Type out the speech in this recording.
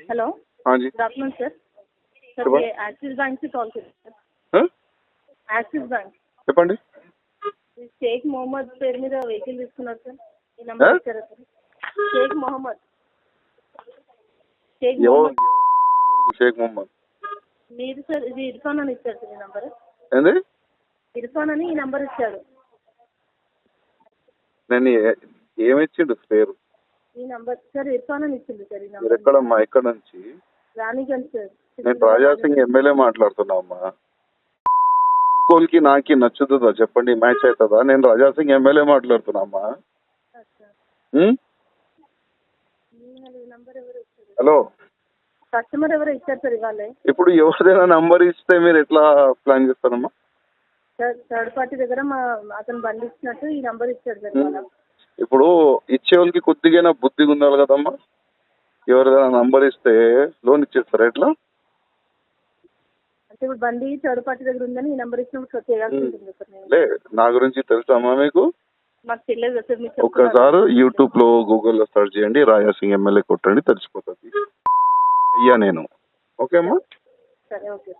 Hello हाँ जी good afternoon sir sir చెప్పండి. ये యాక్సిస్ బ్యాంక్ से కాల్ చేశారు సార్ ఆ? యాక్సిస్ బ్యాంక్ చెప్పండి ఈ షేక్ మొహమ్మద్ పేరు మీద వెహికల్ తీసుకున్నారు సార్ ఈ నెంబర్ ఆ? ఇచ్చారా సార్ షేక్ మొహమ్మద్ షేక్ ఎవరు మొహమ్మద్ ఎవరు షేక్ మొహమ్మద్ మీరు సార్ ఇది ఇర్ఫాన్ అని ఇచ్చారు సార్ ఈ నెంబర్ ఏంది ఇర్ఫాన్ అని ఈ నెంబర్ ఇచ్చాడు నేను ఏ- ఏమిచ్చిండు పేరు ఈ నెంబర్ సార్ ఇర్ఫాన్ ఇచ్చింది సార్ ఈ మీరు నెంబర్. ఎక్కడమ్మా ఎక్కడ నుంచి? రాణిగంజ్ సార్ నేను రాజా సింగ్ ఎమ్మెల్యే మాట్లాడుతున్నా అమ్మా ఇంకోళ్ళకి నాకి నచ్చుతుందా? చెప్పండి మ్యాచ్ అవుతుందా? నేను రాజా సింగ్ ఎమ్మెల్యే మాట్లాడుతున్నా అమ్మా? ఈ నెంబర్ ఎవరు ఇచ్చారు? హలో? కస్టమర్ ఎవరో ఇచ్చారు సార్ ఇవాళ? ఇప్పుడు ఎవరిదైనా నంబర్ ఇస్తే మీరు ఎట్లా ప్లాన్ చేస్తారమ్మా? సార్ థర్డ్ పార్టీ దగ్గర మా అతను బండి ఇచ్చినట్టు ఈ నెంబర్ ఇచ్చాడు సార్? ఇవాళ. ఇప్పుడు ఇచ్చే వాళ్ళకి కొద్దిగా బుద్ధిగా ఉండాలి కదమ్మా. ఎవరిదైనా నంబర్ ఇస్తే లోన్ ఇచ్చేస్తారా ఎట్లా? ఇప్పుడు బండి దగ్గర ఉందని ఈ నెంబర్ ఇచ్చినప్పుడు లే నా గురించి తెలుసామా మీకు? మాకు తెలియదు కదా సార్ మీరు చెప్తున్నారు. ఒక్కసారి యూట్యూబ్లో గూగుల్లో సెర్చ్ చేయండి రాజా సింగ్ ఎమ్మెల్యే కొట్టండి తెలిసిపోతుంది. అయ్యా నేను. ఓకే అమ్మా? సరే ఓకే